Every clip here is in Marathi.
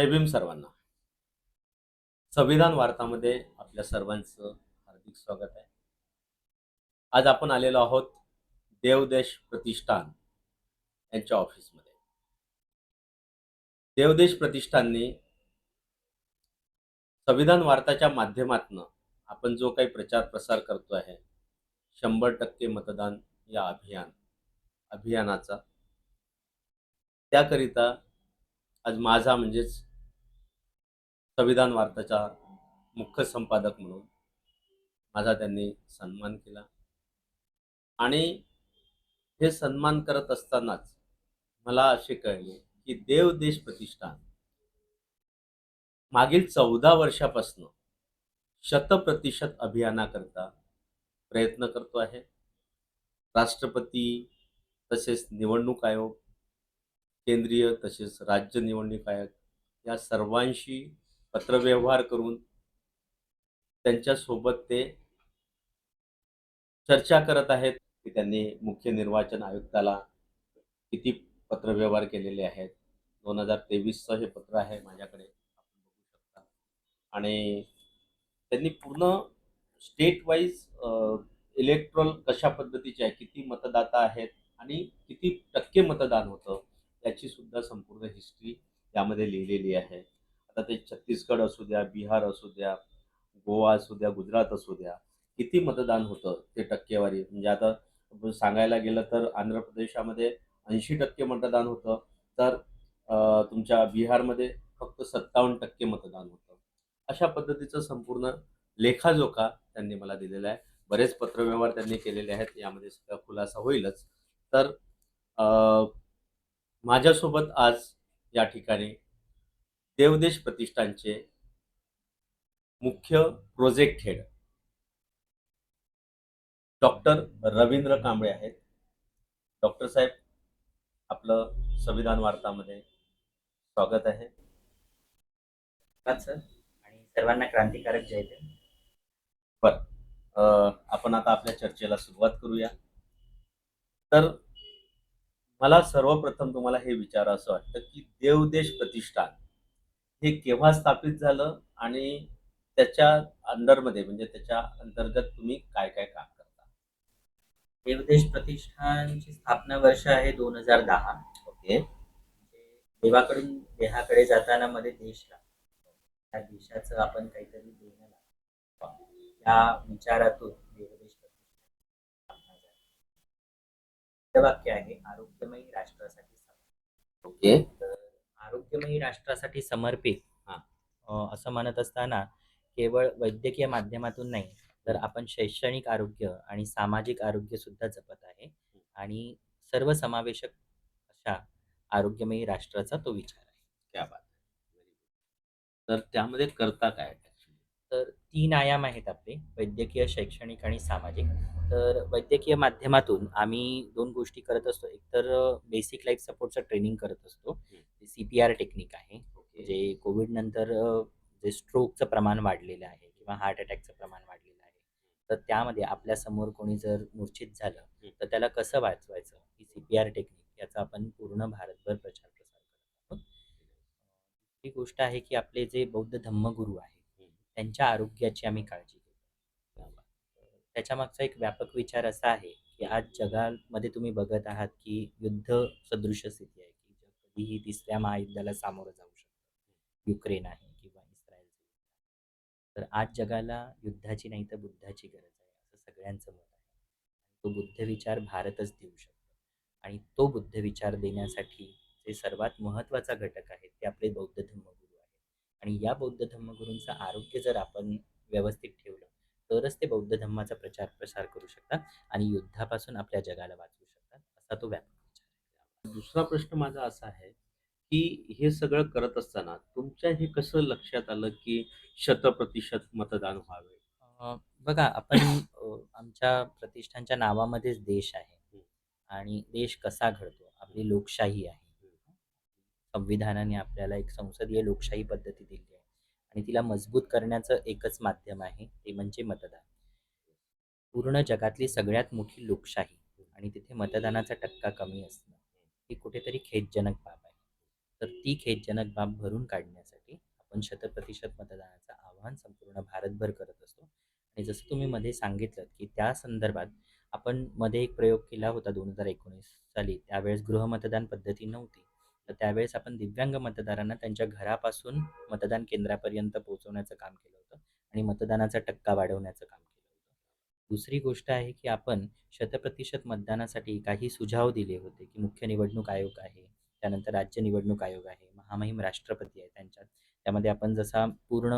जय भीम सर्वांना. संविधान वार्तामध्ये आपल्या सर्वांचं हार्दिक स्वागत आहे. आज आपण आलेलो आहोत देवदेश प्रतिष्ठान यांच्या ऑफिसमध्ये. देवदेश प्रतिष्ठानने संविधान वार्ताच्या माध्यमातून आपण जो काही प्रचार प्रसार करतो आहे शंभर टक्के मतदान या अभियान अभियानाचा. त्याकरिता आज माझा म्हणजेच संविधान वार्ताचा मुख्य संपादक म्हणून माझा त्यांनी सन्मान केला. आणि हे सन्मान करत असतानाच मला असे कळले की देव देश प्रतिष्ठान मागील चौदा वर्षापासून शतप्रतिशत अभियानाकरता प्रयत्न करतो आहे. राष्ट्रपती तसेच निवडणूक आयोग केंद्रीय तसेच राज्य निवडणूक आयोग या सर्वांशी पत्रव्यवहार करून त्यांच्यासोबत ते चर्चा करत आहेत की त्यांनी मुख्य निर्वाचन आयुक्ताला किती पत्रव्यवहार केलेले आहेत. दोन हजार तेवीसचं हे पत्र आहे माझ्याकडे. आपण बघू शकता आणि त्यांनी पूर्ण स्टेट वाईज इलेक्ट्रॉल कशा पद्धतीचे आहे किती मतदाता आहेत आणि किती टक्के मतदान होतं याची सुद्धा संपूर्ण हिस्ट्री यामध्ये लिहिलेली आहे. आता ते छत्तीसगड असू द्या बिहार असू द्या गोवा असू द्या गुजरात असू द्या किती मतदान होतं ते टक्केवारी? म्हणजे आता सांगायला गेलं तर आंध्र प्रदेशामध्ये ऐंशी टक्के मतदान होतं तर तुमच्या बिहारमध्ये फक्त सत्तावन्न टक्के मतदान होतं. अशा पद्धतीचं संपूर्ण लेखाजोखा त्यांनी मला दिलेला आहे. बरेच पत्रव्यवहार त्यांनी केलेले आहेत यामध्ये सगळा खुलासा होईलच. तर माझ्यासोबत आज या ठिकाणी देवदेश प्रतिष्ठानचे मुख्य project head doctor Ravindra Kamble आहेत. डॉक्टर साहेब आपलं संविधान वार्तामध्ये स्वागत आहे. सर. आणि सर्वांना क्रांतिकारक जय अं, आपण आता आपल्या चर्चेला सुरुवात करूया. तर मला सर्वप्रथम तुम्हाला हे विचारा असं वाटतं की देवदेश प्रतिष्ठान हे केव्हा स्थापित झालं आणि त्याच्या अंडरमध्ये म्हणजे त्याच्या अंतर्गत तुम्ही काय काय काम करता? देवदेश प्रतिष्ठानची स्थापना वर्ष आहे दोन हजार दहा. ओके. देवाकडून देहाकडे जाताना मध्ये देश त्या देशाचं आपण काहीतरी देणं या विचारातून देवदेश झाली. वाक्य आहे आरोग्यमयी राष्ट्रासाठी. ओके. तर आरोग्यमयी राष्ट्रासाठी समर्पित असं म्हणत असताना केवळ वैद्यकीय माध्यमातून नाही तर आपण शैक्षणिक आरोग्य आणि सामाजिक आरोग्य सुद्धा जपत आहे. आणि सर्वसमावेशक अशा आरोग्यमयी राष्ट्राचा तो विचार आहे. क्या बात तर त्यामध्ये करता काय तर तीन आयाम आहेत आपले वैद्यकीय शैक्षणिक आणि सामाजिक. तर वैद्यकीय माध्यमातून आम्ही दोन गोष्टी करत असतो. एक तर बेसिक लाईफ सपोर्टचं ट्रेनिंग करत असतो. सी पी आर टेक्निक आहे. जे कोविड नंतर जे स्ट्रोकचं प्रमाण वाढलेलं आहे किंवा हार्ट अटॅकचं प्रमाण वाढलेलं आहे. तर त्यामध्ये आपल्यासमोर कोणी जर मूर्छित झालं तर त्याला कसं वाचवायचं? ही सी पी आर टेक्निक याचा आपण पूर्ण भारतभर प्रचार प्रसार करत आहोत. ही गोष्ट आहे की आपले जे बौद्ध धम्मगुरू आहेत त्यांच्या आरोग्याची आम्ही काळजी घेतो. त्याच्या मागचा एक व्यापक विचार असा आहे की आज जगामध्ये तुम्ही बघत आहात की युद्ध सदृश स्थिती आहे की जग कधीही तिसऱ्या महायुद्धाला सामोरं जाऊ शकतं युक्रेन आहे किंवा इस्रायल तर आज जगाला युद्धाची नाही तर बुद्धाची गरज आहे असं सगळ्यांचं मत आहे. तो बुद्ध विचार भारतच देऊ शकतो. आणि तो बुद्ध विचार देण्यासाठी जे सर्वात महत्त्वाचा घटक आहे ते आपले बौद्ध धर्म आणि या बौद्ध धम्मगुरूंचं आरोग्य जर आपण व्यवस्थित ठेवलं तरच ते बौद्ध धम्माचा प्रचार प्रसार करू शकतात आणि युद्धापासून आपल्या जगाला वाचवू शकतात असा तो व्यापक विचार दुसरा प्रश्न माझा असा आहे की हे सगळं करत असताना तुमच्या हे कसं लक्षात आलं की शतप्रतिशत मतदान व्हावे? बघा आपण आमच्या प्रतिष्ठानच्या नावामध्येच देश आहे आणि देश कसा घडतो आपली लोकशाही आहे संविधानाने आपल्याला एक संसदीय लोकशाही पद्धती दिली आहे. आणि तिला मजबूत करण्याचं एकच माध्यम आहे ते म्हणजे मतदान. पूर्ण जगातली सगळ्यात मोठी लोकशाही आणि तिथे मतदानाचा टक्का कमी असणं ही कुठेतरी खेदजनक बाब आहे. तर ती खेदजनक बाब भरून काढण्यासाठी आपण शतप्रतिशत मतदानाचं आवाहन संपूर्ण भारतभर करत असतो. आणि जसं तुम्ही मध्ये सांगितलं की त्या संदर्भात आपण मध्ये एक प्रयोग केला होता दोन हजार एकोणीस साली. त्यावेळेस गृहमतदान पद्धती नव्हती. तर त्यावेळेस आपण दिव्यांग मतदारांना त्यांच्या घरापासून मतदान केंद्रापर्यंत पोहोचवण्याचं काम केलं होतं आणि मतदानाचा टक्का वाढवण्याचं काम केलं होतं. दुसरी गोष्ट आहे की आपण शतप्रतिशत मतदानासाठी काही सुझाव दिले होते की मुख्य निवडणूक आयोग आहे त्यानंतर राज्य निवडणूक आयोग आहे महामहिम राष्ट्रपती आहे त्यांच्यात. त्यामध्ये आपण जसा पूर्ण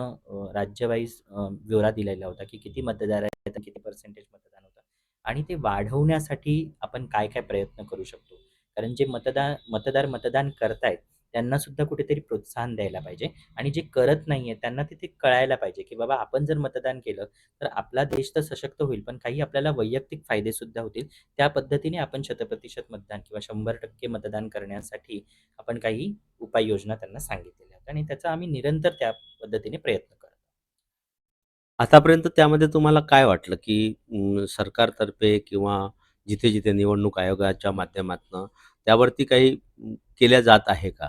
राज्यवाईज अ, दिलेला होता की किती मतदार आहेत किती पर्सेंटेज मतदान होतं. आणि ते वाढवण्यासाठी आपण काय काय प्रयत्न करू शकतो? कारण जे मतदान मतदार मतदान करतायत त्यांना सुद्धा कुठेतरी प्रोत्साहन द्यायला पाहिजे. आणि जे करत नाही आहे त्यांना तिथे कळायला पाहिजे की बाबा आपण जर मतदान केलं तर आपला देश तर सशक्त होईल पण काही आपल्याला वैयक्तिक फायदे सुद्धा होतील. त्या पद्धतीने आपण शतप्रतिशत मतदान किंवा शंभर टक्के मतदान करण्यासाठी आपण काही उपाययोजना त्यांना सांगितलेल्या आहेत. आणि त्याचा आम्ही निरंतर त्या पद्धतीने प्रयत्न करतो आतापर्यंत त्यामध्ये तुम्हाला काय वाटलं की सरकारतर्फे किंवा जिथे जिथे निवडणूक आयोगाच्या माध्यमातून त्यावरती काही केल्या जात आहे का?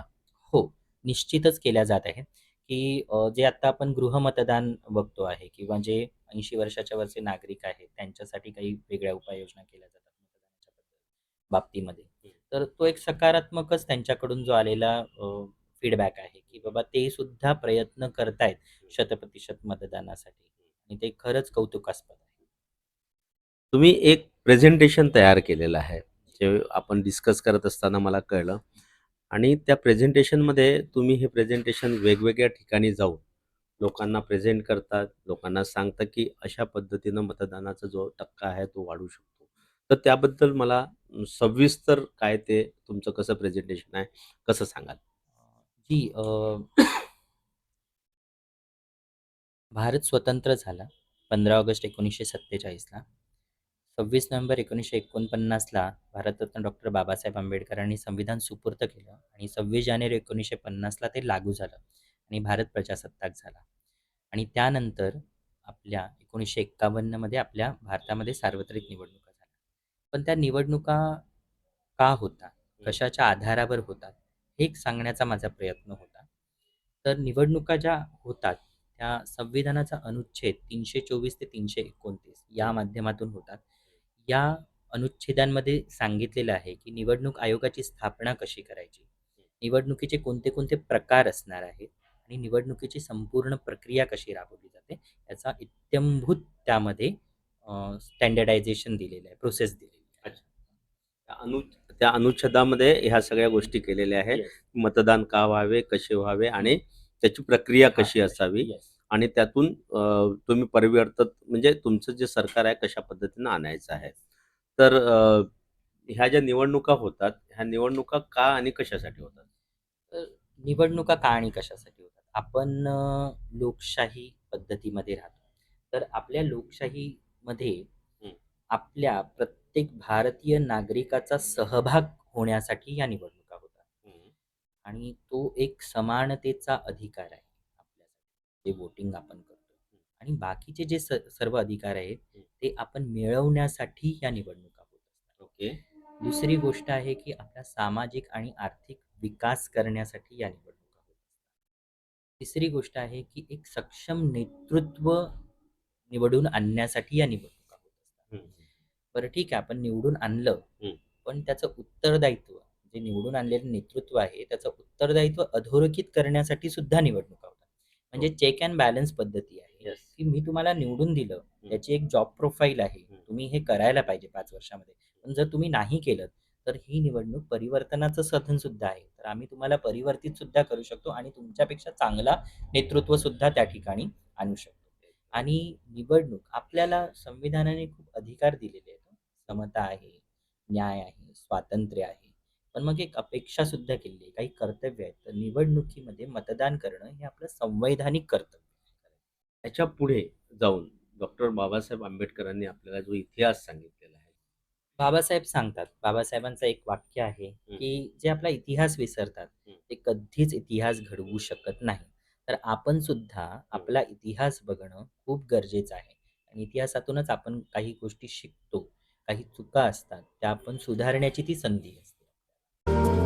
हो निश्चितच केल्या जात आहेत की जे आता आपण गृहमतदान बघतो आहे किंवा जे ऐंशी वर्षाच्या वरचे नागरिक आहेत त्यांच्यासाठी काही वेगळ्या उपाययोजना केल्या जातात बाबतीमध्ये. तर तो एक सकारात्मकच त्यांच्याकडून जो आलेला फीडबॅक आहे की बाबा ते सुद्धा प्रयत्न करतायत शतप्रतिशत मतदानासाठी आणि ते खरंच कौतुकास्पद आहे. तुम्ही एक प्रेझेंटेशन तयार केलेलं आहे जे आपण डिस्कस करत असताना मला कळलं. आणि त्या प्रेझेंटेशनमध्ये तुम्ही हे प्रेझेंटेशन वेगवेगळ्या ठिकाणी जाऊन लोकांना प्रेझेंट करतात लोकांना सांगतात की अशा पद्धतीनं मतदानाचा जो टक्का आहे तो वाढू शकतो. तर त्याबद्दल मला सविस्तर काय ते तुमचं कसं प्रेझेंटेशन आहे कसं सांगाल? जी अ, भारत स्वतंत्र झाला पंधरा ऑगस्ट एकोणीसशे सत्तेचाळीसला. सव्वीस नोव्हेंबर एकोणीसशे एकोणपन्नासला भारतरत्न डॉक्टर बाबासाहेब आंबेडकरांनी संविधान सुपूर्त केलं आणि सव्वीस जानेवारी एकोणीसशे पन्नासला ते लागू झालं आणि भारत प्रजासत्ताक झाला. आणि त्यानंतर आपल्या एकोणीसशे एक्कावन्नमध्ये आपल्या भारतामध्ये सार्वत्रिक निवडणुका झाल्या. पण त्या निवडणुका का होता कशाच्या आधारावर होतात? हे एक सांगण्याचा माझा प्रयत्न होता. तर निवडणुका ज्या होतात त्या संविधानाचा अनुच्छेद तीनशे चोवीस ते तीनशे एकोणतीस या माध्यमातून होतात. या अनुच्छेदांमध्ये सांगितलेलं आहे की निवडणूक आयोगाची स्थापना कशी करायची? निवडणुकीचे कोणते कोणते प्रकार असणार आहेत? आणि निवडणुकीची संपूर्ण प्रक्रिया कशी राबवली जाते? याचा इत्यंभूत त्यामध्ये स्टँडर्डायझेशन दिलेलं आहे प्रोसेस दिलेली आहे. त्या अनु त्या अनुच्छेदामध्ये ह्या सगळ्या गोष्टी केलेल्या आहेत. मतदान का व्हावे कसे व्हावे आणि त्याची प्रक्रिया कशी असावी. आणि त्यातून तुम्ही परिवर्तन म्हणजे तुमचं जे सरकार आहे कशा पद्धतीनं आणायचं आहे. तर ह्या ज्या निवडणुका होतात ह्या निवडणुका का आणि कशासाठी होतात? निवडणुका का आणि कशासाठी होतात? आपण लोकशाही पद्धतीमध्ये राहतो. तर आपल्या लोकशाहीमध्ये. आपल्या प्रत्येक भारतीय नागरिकाचा सहभाग होण्यासाठी या निवडणुका होतात. आणि तो एक समानतेचा अधिकार आहे. जे वोटिंग आपण करतो. आणि बाकीचे जे स सर्व अधिकार आहेत हं. ते आपण मिळवण्यासाठी या निवडणुका होत असतात. ओके. दुसरी गोष्ट आहे की आपला सामाजिक आणि आर्थिक विकास करण्यासाठी या निवडणुका होत असतात. तिसरी गोष्ट आहे की एक सक्षम नेतृत्व निवडून आणण्यासाठी या निवडणुका होत असतात. बरं ठीक आहे आपण निवडून आणलं. हं. पण त्याचं उत्तरदायित्व जे निवडून आणलेलं नेतृत्व आहे त्याचं उत्तरदायित्व अधोरेखित करण्यासाठी सुद्धा निवडणुका म्हणजे चेक अँड बॅलन्स पद्धती आहे Yes. की मी तुम्हाला निवडून दिलं याची एक जॉब प्रोफाईल आहे. तुम्ही हे करायला पाहिजे पाच वर्षामध्ये. पण जर तुम्ही नाही केलं तर ही निवडणूक परिवर्तनाचं साधन सुद्धा आहे. तर आम्ही तुम्हाला परिवर्तित सुद्धा करू शकतो आणि तुमच्यापेक्षा चांगला नेतृत्व सुद्धा त्या ठिकाणी आणू शकतो. आणि निवडणूक आपल्याला संविधानाने खूप अधिकार दिलेले आहेत. समता आहे न्याय आहे स्वातंत्र्य आहे. पण मग एक अपेक्षा सुद्धा केलेली आहे काही कर्तव्य आहेत. तर निवडणुकीमध्ये मतदान करणं हे आपलं संवैधानिक कर्तव्य आहे. त्याच्या पुढे जाऊन डॉक्टर बाबासाहेब आंबेडकरांनी आपल्याला जो इतिहास सांगितलेला आहे. बाबासाहेब सांगतात. बाबासाहेबांचं एक वाक्य आहे हं. की जे आपला इतिहास विसरतात हं. ते कधीच इतिहास घडवू शकत नाही. तर आपण सुद्धा आपला इतिहास बघणं खूप गरजेचं आहे. आणि इतिहासातूनच आपण काही गोष्टी शिकतो काही चुका असतात त्या आपण सुधारण्याची ती संधी असते. you